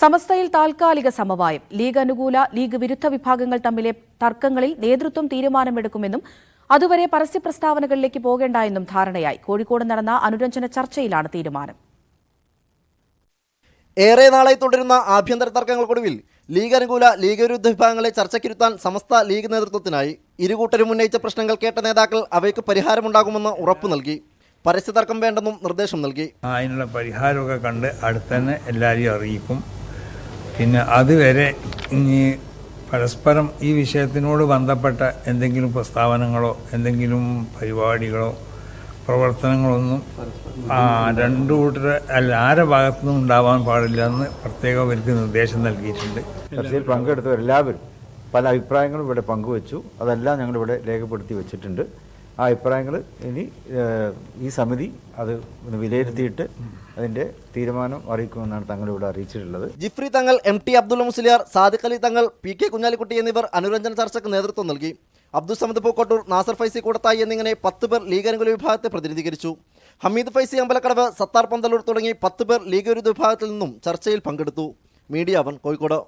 സമസ്തയിൽ താൽക്കാലിക സമവായം. ലീഗ് അനുകൂല ലീഗ് വിരുദ്ധ വിഭാഗങ്ങൾ തമ്മിലെ തർക്കങ്ങളിൽ നേതൃത്വം തീരുമാനമെടുക്കുമെന്നും അതുവരെ പരസ്യ പ്രസ്താവനകളിലേക്ക് പോകേണ്ട എന്നും ധാരണയായി. കോഴിക്കോട് നടന്ന അനുരഞ്ജന ചർച്ചയിലാണ് തീരുമാനം. ഏറെ നാളായി തുടരുന്ന ആഭ്യന്തര തർക്കങ്ങൾക്കൊടുവിൽ ലീഗ് അനുകൂല ലീഗ് വിരുദ്ധ വിഭാഗങ്ങളെ ചർച്ചയ്ക്കിരുത്താൻ സമസ്ത ലീഗ് നേതൃത്വത്തിനായി ഇരുകൂട്ടരും ഉന്നയിച്ച പ്രശ്നങ്ങൾ കേട്ട നേതാക്കൾ അവയ്ക്ക് പരിഹാരമുണ്ടാകുമെന്ന് ഉറപ്പു നൽകി. പരസ്യ തർക്കം വേണ്ടെന്നും നിർദ്ദേശം നൽകി. അതിനുള്ള പരിഹാരമൊക്കെ കണ്ട് അടുത്തന്നെ എല്ലാവരെയും അറിയിക്കും. പിന്നെ അതുവരെ ഇനി പരസ്പരം ഈ വിഷയത്തിനോട് ബന്ധപ്പെട്ട എന്തെങ്കിലും പ്രസ്താവനകളോ എന്തെങ്കിലും പരിപാടികളോ പ്രവർത്തനങ്ങളൊന്നും രണ്ടു കൂട്ടർ അല്ല ആരെ ഭാഗത്തുനിന്നും ഉണ്ടാവാൻ പാടില്ല എന്ന് പ്രത്യേകം അവർക്ക് നിർദ്ദേശം നൽകിയിട്ടുണ്ട്. ചർച്ചയിൽ പങ്കെടുത്തവരെല്ലാവരും പല അഭിപ്രായങ്ങളും ഇവിടെ പങ്കുവച്ചു. അതെല്ലാം ഞങ്ങളിവിടെ രേഖപ്പെടുത്തി വെച്ചിട്ടുണ്ട്. ആ അഭിപ്രായങ്ങൾ ഇനി ഈ സമിതി അത് വിലയിരുത്തിയിട്ട് അതിന്റെ തീരുമാനം അറിയിക്കുമെന്നാണ് തങ്ങളിവിടെ അറിയിച്ചിട്ടുള്ളത്. Jifri Thangal M T Abdul Musliyar Sadiq Ali Thangal P K Kunhalikutty എന്നിവർ അനുരഞ്ജന ചർച്ചയ്ക്ക് നേതൃത്വം നൽകി. അബ്ദുൾ സമദ് പൂക്കോട്ടൂർ നാസർ ഫൈസി കൂടത്തായി എന്നിങ്ങനെ പത്ത് പേർ ലീഗ് അനുകൂല വിഭാഗത്തെ പ്രതിനിധീകരിച്ചു. ഹമീദ് ഫൈസി അമ്പലക്കടവ് സത്താർ പന്തലൂർ തുടങ്ങി പത്ത് പേർ ലീഗ് വിരുദ്ധ വിഭാഗത്തിൽ നിന്നും ചർച്ചയിൽ പങ്കെടുത്തു. Media One Kozhikode.